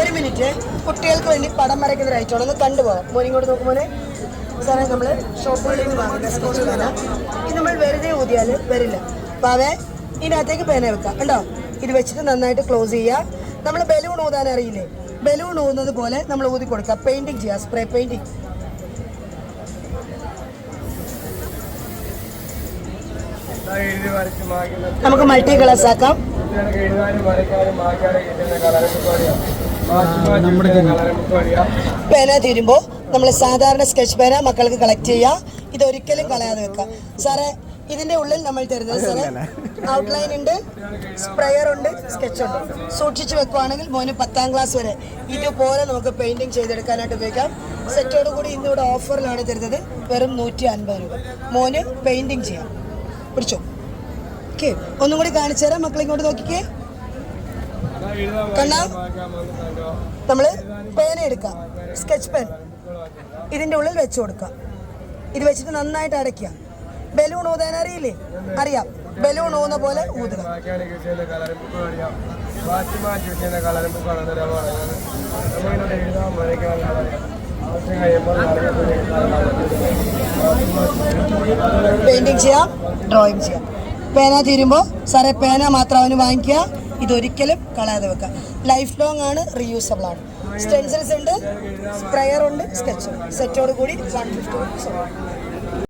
ഒരു മിനിറ്റ്. കുട്ടികൾക്ക് വേണ്ടി പടം വരയ്ക്കുന്ന ഒരു ഐറ്റം ഒന്ന് കണ്ടുപോകാം മോനിങ്ങോട്ട് നോക്കുമ്പോൾ സാറേ നമ്മൾ ഷോപ്പുകളിൽ നിന്ന് വാങ്ങുന്ന ഇത് നമ്മൾ വെറുതെ ഊതിയാൽ വരില്ല. അപ്പം പാവേ ഇതിനകത്തേക്ക് പേന വെക്കാം. കണ്ടോ? ഇത് വെച്ചിട്ട് നന്നായിട്ട് ക്ലോസ് ചെയ്യുക. നമ്മൾ ബലൂൺ ഊതാൻ അറിയില്ലേ? ബലൂൺ ഊതുന്നത് പോലെ നമ്മൾ ഊതി കൊടുക്കുക. പെയിന്റിങ് ചെയ്യുക സ്പ്രേ മാറ്റുന്ന നമുക്ക് മൾട്ടി കളേഴ്സ് ആക്കാം. നമ്മുടെ പേന തീരുമ്പോൾ നമ്മൾ സാധാരണ സ്കെച്ച് പേന മക്കൾക്ക് കളക്ട് ചെയ്യുക ഇതൊരിക്കലും കളയാതെ വെക്കുക. സാറേ ഇതിന്റെ ഉള്ളിൽ നമ്മൾ തരുന്നത് സാറേ ഔട്ട്ലൈൻ ഉണ്ട് സ്പ്രെയർ ഉണ്ട് സ്കെച്ച് ഉണ്ട്. സൂക്ഷിച്ചു വെക്കുവാണെങ്കിൽ മോന് പത്താം ക്ലാസ് വരെ. ഇതുപോലെ നമുക്ക് പെയിന്റിങ് ചെയ്തെടുക്കാനായിട്ട് ഉപയോഗിക്കാം. സെറ്റോട് കൂടി ഇന്നിവിടെ ഓഫറിലാണ് തരുന്നത്. വെറും നൂറ്റി അൻപത് രൂപ. മോന് പെയിന്റിങ് ചെയ്യാം. പിടിച്ചോ? ഓക്കെ ഒന്നും കൂടി കാണിച്ചു തരാം. മക്കളിങ്ങോട്ട് നോക്കിക്കേ. എഴുതാൻ കണ്ണാ. നമ്മൾ പേന എടുക്കുക സ്കെച്ച് പെൻ ഇതിന്റെ ഉള്ളിൽ വെച്ച് കൊടുക്കാം. ഇത് വെച്ചിട്ട് നന്നായിട്ട് അടയ്ക്കുക ബലൂൺ ഊതാൻ അറിയില്ലേ? അറിയാം. ബലൂൺ ഊന്ന പോലെ ഊതുക. പെയിന്റിങ് ചെയ്യാം. ഡ്രോയിങ് ചെയ്യാം. പേന തീരുമ്പോൾ സാറേ പേന മാത്രം അവന് വാങ്ങിക്കുക. ഇതൊരിക്കലും കളയാതെ വെക്കുക. ലൈഫ് ലോങ് ആണ് റീയൂസബിൾ ആണ്. സ്റ്റെൻസിൽസ് ഉണ്ട് സ്പ്രെയർ ഉണ്ട് സ്കെച്ച് സെറ്റോട് കൂടി വൺ ഫിഫ്റ്റി